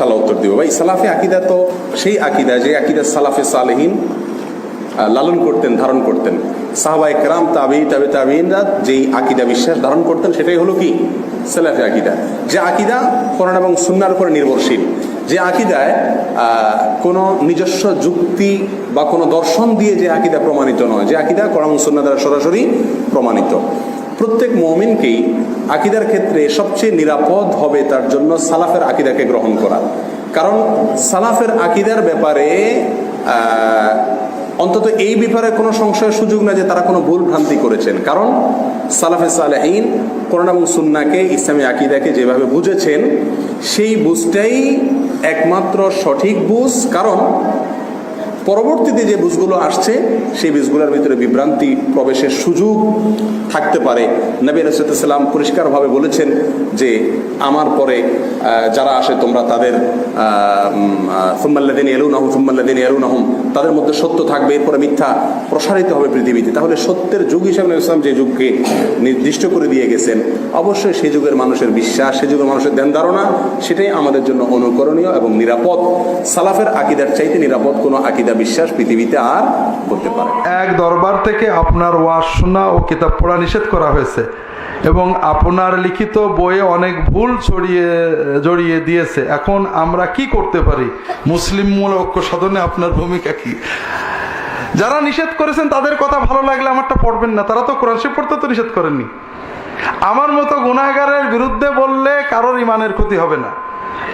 ইনশাল্লাহ উত্তর দিব। ভাই, সালাফে আকিদা তো সেই আকিদা, যে আকিদা সালাফে সালেহীন লালন করতেন, ধারণ করতেন। সাহাবা একরাম তাবি তাবে তাবিনরা যেই আকিদা বিশ্বাস ধারণ করতেন, সেটাই হলো কি? সালাফে আকিদা। যে আকিদা কোরআন এবং সুন্নার উপর নির্ভরশীল। যে আকিদায় কোনো নিজস্ব যুক্তি বা কোনো দর্শন দিয়ে যে আকিদা প্রমাণিত নয়। যে আকিদা কোরআন সুন্না দ্বারা সরাসরি প্রমাণিত। প্রত্যেক মমিনকেই আকিদার ক্ষেত্রে সবচেয়ে নিরাপদ হবে তার জন্য সালাফের আকিদাকে গ্রহণ করা। কারণ সালাফের আকিদার ব্যাপারে অন্তত এই ব্যাপারে কোনো সংশয়ের সুযোগ না যে তারা কোনো ভুল ভ্রান্তি করেছেন। কারণ সালাফে সালেহীন কোরআন এবং সুন্নাকে, ইসলামী আকিদাকে যেভাবে বুঝেছেন, সেই বুঝটাই একমাত্র সঠিক বুঝ। কারণ পরবর্তীতে যে বীজগুলো আসছে, সেই বীজগুলোর ভিতরে বিভ্রান্তি প্রবেশের সুযোগ থাকতে পারে। নবী রসুলাম পরিষ্কারভাবে বলেছেন যে, আমার পরে যারা আসে তোমরা তাদের ফুম্মাল্লাদিন এলু নাহুম ফুম্মাল্লাদিন এলু নাহুম তাদের মধ্যে সত্য থাকবে, এরপরে মিথ্যা প্রসারিত হবে পৃথিবীতে। তাহলে সত্যের যুগ হিসাবে নবী ইসলাম যে যুগকে নির্দিষ্ট করে দিয়ে গেছেন, অবশ্যই সেই যুগের মানুষের বিশ্বাস, সেই যুগের মানুষের ধ্যান ধারণা, সেটাই আমাদের জন্য অনুকরণীয় এবং নিরাপদ। সালাফের আকিদার চাইতে নিরাপদ কোনো আকিদা বিশ্বাস পৃথিবীতে আর করতে পারে এক দরবার থেকে আপনার ওয়াজ শোনা ও কিতাব পড়া নিষেধ করা হয়েছে এবং আপনার লিখিত বইয়ে অনেক ভুল ছড়িয়ে, জড়িয়ে দিয়েছে। এখন আমরা কি করতে পারি? মুসলিম মূল ঐক্য সাধনে আপনার ভূমিকা কি? যারা নিষেধ করেছেন তাদের কথা ভালো লাগলে আমারটা পড়বেন না। তারা তো কোরআন পড়তে তো নিষেধ করেননি। আমার মতো গুনাহগারের বিরুদ্ধে বললে কারোর ইমানের ক্ষতি হবে না।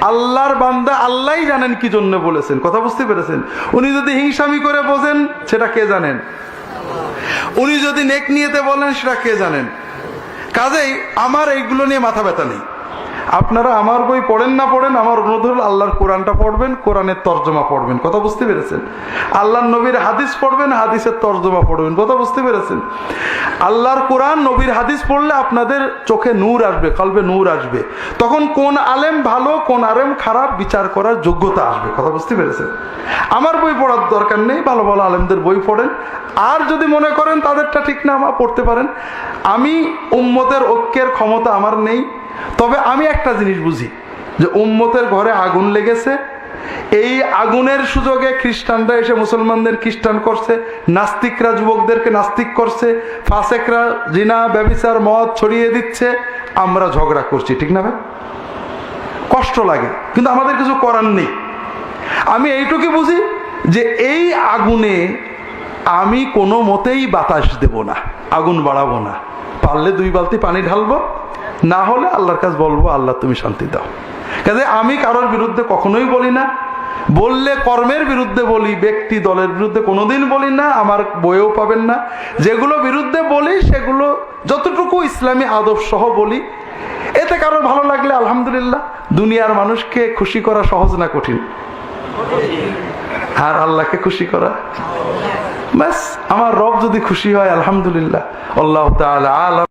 আল্লাহর বান্দা আল্লাহ জানেন কি জন্য বলেছেন। কথা বুঝতে পেরেছেন? উনি যদি হিংসামি করে বোঝেন, সেটা কে জানেন? উনি যদি নেক নিয়েতে বলেন, সেটা কে জানেন? কাজেই আমার এইগুলো নিয়ে মাথা ব্যথা নেই। আপনারা আমার বই পড়েন না পড়েন, আমার অনুরোধ হল আল্লাহর কোরআনটা পড়বেন, কোরআনের তর্জমা পড়বেন। কথা বুঝতে পেরেছেন? আল্লাহর নবীর হাদিস পড়বেন, হাদিসের তর্জমা পড়বেন। কথা বুঝতে পেরেছেন? আল্লাহর কোরআন, নবীর হাদিস পড়লে আপনাদের চোখে নূর আসবে, কলবে নূর আসবে। তখন কোন আলেম ভালো, কোন আলেম খারাপ, বিচার করার যোগ্যতা আসবে। কথা বুঝতে পেরেছেন? আমার বই পড়ার দরকার নেই, ভালো ভালো আলেমদের বই পড়েন। আর যদি মনে করেন তাদেরটা ঠিক না আমার পড়তে পারেন। আমি উম্মতের ঐক্যের ক্ষমতা আমার নেই। তবে আমি একটা জিনিস বুঝি, যে উম্মতের ঘরে আগুন লেগেছে, এই আগুনের সুযোগে খ্রিস্টানরা এসে মুসলমানদের খ্রিস্টান করছে, নাস্তিকরা যুবকদেরকে নাস্তিক করছে, ফাসেকরা জিনা, ব্যবিচার, মদ ছড়িয়ে দিচ্ছে, আমরা ঝগড়া করছি, ঠিক না ভাই? কষ্ট লাগে, কিন্তু আমাদের কিছু করার নেই। আমি এইটুকু বুঝি, যে এই আগুনে আমি কোনো মতেই বাতাস দেব না, আগুন বাড়াবো না। পারলে দুই বালতি পানি ঢালবো না হলে আল্লাহর কাছে বলব, আল্লাহ তুমি শান্তি দাও। কাজে আমি কারোর বিরুদ্ধে কখনোই বলি না। বললে কর্মের বিরুদ্ধে বলি, ব্যক্তি দলের বিরুদ্ধে কোনোদিন বলি না, আমার বইও পাবেন না। যেগুলো বিরুদ্ধে বলি, সেগুলো যতটুকু ইসলামী আদব সহ বলি, এতে কারোর ভালো লাগলে আলহামদুলিল্লাহ, দুনিয়ার মানুষকে খুশি করা সহজ না কঠিন? আর আল্লাহকে খুশি করা? ব্যাস, আমার রব যদি খুশি হয়, আলহামদুলিল্লাহ, আল্লাহ আলাম।